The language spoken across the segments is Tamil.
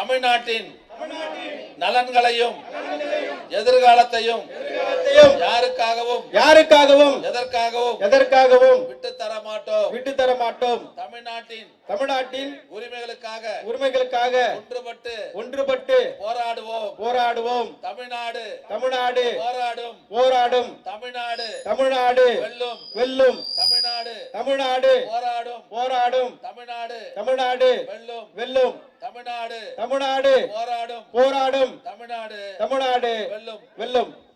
தமிழ்நாட்டின் நலன்களையும் எதிர்காலத்தையும் யாருக்காகவும் யாருக்காகவும் எதற்காகவும் எதற்காகவும் விட்டு தர மாட்டோம் விட்டு தர மாட்டோம் தமிழ்நாட்டின் தமிழ்நாட்டின் உரிமைகளுக்காக உரிமைகளுக்காக ஒன்றுபட்டு ஒன்றுபட்டு போராடுவோம். போராடுவோம். தமிழ்நாடு தமிழ்நாடு போராடும். போராடும். தமிழ்நாடு தமிழ்நாடு வெல்லும். வெல்லும். தமிழ்நாடு தமிழ்நாடு போராடும். போராடும். தமிழ்நாடு தமிழ்நாடு வெல்லும். வெல்லும். தமிழ்நாடு தமிழ்நாடு போராடும். போராடும். தமிழ்நாடு தமிழ்நாடு வெல்லும். வெல்லும்.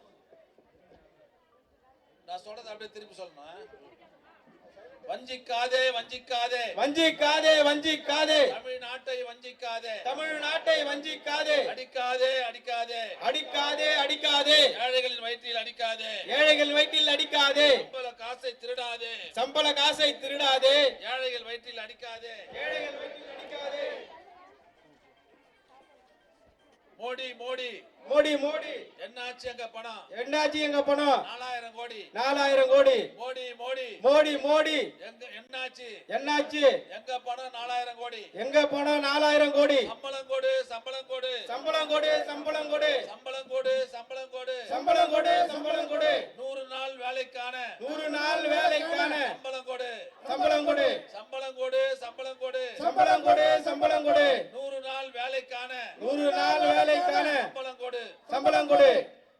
நான் சொல்றதை அப்படியே திருப்பி சொல்லணும்? வஞ்சிக்காதே வஞ்சிக்காதே. வஞ்சிக்காதே வஞ்சிக்காதே. தமிழ்நாட்டை வஞ்சிக்காதே. தமிழ்நாட்டை வஞ்சிக்காதே. அடிக்காதே அடிக்காதே. அடிக்காதே அடிக்காதே. ஏழைகளின் வயிற்றில் அடிக்காதே. ஏழைகள் வயிற்றில் அடிக்காதே. சம்பள காசை திருடாதே. சம்பள காசை திருடாதே. ஏழைகள் வயிற்றில் அடிக்காதே. ஏழைகள் வயிற்றில் அடிக்காதே. மோடி மோடி. மோடி மோடி. என்னாச்சு எங்க பணம்? என்னாச்சு எங்க பணம்? நாலாயிரம் கோடி. நாலாயிரம் கோடி. மோடி மோடி. மோடி மோடி. எங்க என்னாச்சு? என்னாச்சு? எங்க பணம் நாலாயிரம் கோடி? எங்க பணம் நாலாயிரம் கோடி? சம்பளம் கொடு சம்பளம் கொடு. சம்பளம் கொடு சம்பளம் கொடு. சம்பளம் கொடு சம்பளம் கொடு. சம்பளம் கொடு சம்பளம் கொடு. நூறு நாள் வேலைக்கான. நூறு நாள் வேலைக்கான. சம்பளம் கொடு. சம்பளம் கொடு. சம்பளம் கொடு சம்பளம் கொடு. சம்பளம் கொடு சம்பளம் கொடு. வேலைக்கான நூறு நாள் வேலைக்கான சம்பளம் கொடு. சம்பளம் கொடு.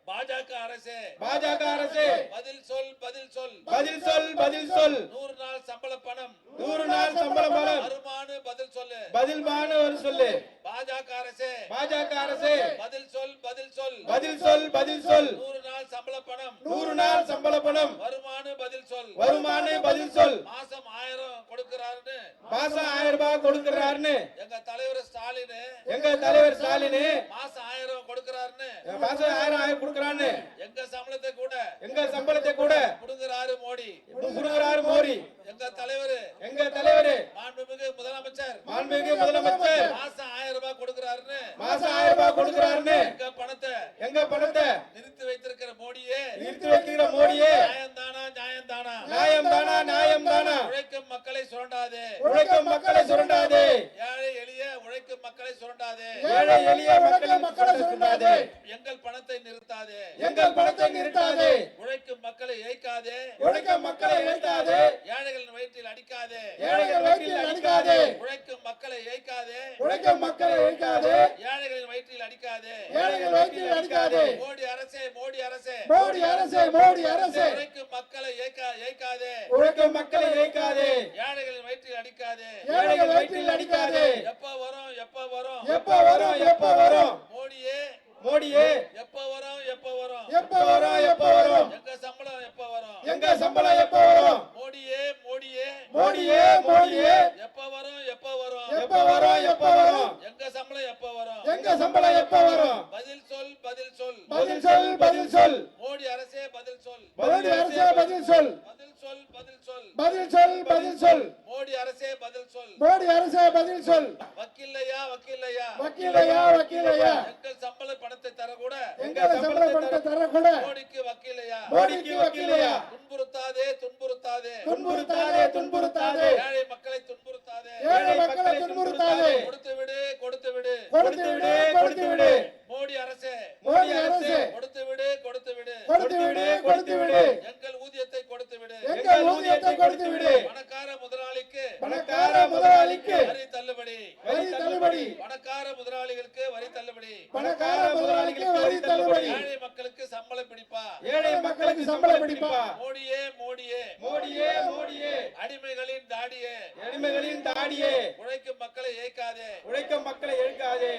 பாஜக அரசே. பாஜக அரசு. பதில் சொல் பதில் சொல். பதில் சொல் பதில் சொல். நூறு நாள் சம்பள பணம். நூறு நாள் சம்பளம் பலம் வருமானு பதில் சொல்லு. பதில் பானு ஒரு சொல்லு. பாஜக அரசே. பாஜக அரசு. பதில் சொல் பதில் சொல். பதில் சொல் பதில் சொல். நூறு நாள் சம்பள பணம். நூறு நாள் சம்பள பணம். வருமானு சொல். வருமானு பதில் சொல். மாசம் ஆயிரம் கொடுக்கிறாருன்னு. மாசம் ஆயிரம் ரூபாய் கொடுக்கறாருன்னு. எங்க தலைவர் ஸ்டாலின். எங்க தலைவர் ஸ்டாலின். மாசம் ஆயிரம் கொடுக்கிறாருன்னு. மாசம் ஆயிரம் ஆயிரம் கொடுக்கறான்னு எங்க சம்பளத்தை கூட. எங்க சம்பளத்தை கூட. புடுங்குறாரு மோடி. கொடுக்கறாரு மோடி. எங்க தலைவர். எங்க தலைவர். மாண்புமிகு முதலமைச்சர். மாண்புமிகு முதலமைச்சர். மாசம் ஆயிரம் ரூபாய் கொடுக்கிறாருன்னு. மாசம் ஆயிரம் ரூபாய் கொடுக்கறாருன்னு. எங்க பணத்தை. எங்க பணத்தை. நிறுத்தி வைத்திருக்கிற மோடியே. நிறுத்தி வைக்கிற மோடியே. மக்களை சுரண்டாதே. உழைக்கும் மக்களை சுரண்டாதே. ஏழை எளிய உழைக்கும் மக்களை சுரண்டாதே. ஏழை எளிய மக்களை மக்களை சுரண்டாதே. எங்கள் பணத்தை நிறுத்தாதே. எங்கள் பணத்தை நிறுத்தாதே. உழைக்கும் மக்களை ஏய்க்காதே. உழைக்கும் மக்களை இழுத்தாதே ஏழைகளின் வயிற்றில் அடிக்காதே. ஏழைகள் வயிற்றில் அடிக்காதே. உழைக்கும் மக்களை ஏய்க்காதே. உழைக்கும் மக்களை இழுக்காதே ஏழைகளின் வயிற்றில் அடிக்காதே. ஏழைகள் வயிற்றில் அடிக்காதே. மோடி அரசே மோடி அரசே. மோடி அரசே மோடி அரசே. உழைக்கும் மக்களை ஏய்க்கா ஏய்க்காதே. உழைக்கும் மக்களை இழுக்காதே ஏழைகளின் வயிற்றில் அடிக்காதே. ஏழைகள் வயிற்றில் அடிக்காதே. எப்ப வரும் எப்ப வரும்? எப்ப வரும் எப்ப வரும்? மோடியே. மோடியே. எப்ப வரும் எப்ப வரும்? எப்ப வரும் எப்ப வரும்? எங்க சம்பளம் எப்ப வரும்? எங்க சம்பளம் எப்ப வரும்? மோடியே மோடியே. மோடியே மோடியே எப்ப வரும் எப்ப வரும் எப்ப வரும் எப்ப வரும் எங்க சம்பளம் எப்ப வரும் எங்க சம்பளம் எப்ப வரும் பதில் சொல் பதில் சொல் பதில் சொல் பதில் சொல் மோடி அரசே பதில் சொல் மோடி அரசே பதில் சொல். பதில் சொல் பதில் சொல். மோடி அரசே பதில் சொல். மோடி அரசே பதில் சொல். வக்கீல்லையா வக்கீல்லையா? வக்கீலையா வக்கீலையா? எங்கள் சம்பள பணத்தை தர கூட எங்க சம்பள பணத்தை தரக்கூட. மோடிக்கு வக்கீலையா? மோடிக்கு வக்கீலையா? துன்புறுத்தாதே துன்புறுத்தாதே. துன்புறுத்தாதே துன்புறுத்தாதே. ஏழை மக்களை துன்புறுத்தாதே. ஏழை மக்களை துன்புறுத்தாதே. கொடுத்து விடு கொடுத்து விடு கொடுத்து விடு கொடுத்து விடு மோடி அரசே. மோடி அரசே. கொடுத்து விடு கொடுத்து விடு கொடுத்து விடு கொடுத்து விடு விடு எங்கள் ஊதியத்தை கொடுத்து விடு. பணக்கார முதலாளிக்கு பணக்கார முதலாளிக்கு வரி தள்ளுபடி. வரி தள்ளுபடி. பணக்கார முதலாளிகளுக்கு வரி தள்ளுபடி. பணக்கார முதலாளிக்கு வரி தள்ளுபடி. ஏழை மக்களுக்கு சம்பளம் பிடிப்பா. ஏழை மக்களுக்கு சம்பளம் பிடிப்பா. மோடியே மோடியே. மோடியே மோடியே. அடிமைகளின் தாடியே. எளிமைகளின் தாடியே. உழைக்கும் மக்களை ஏய்க்காதே உழைக்கும் மக்களை எழுக்காதே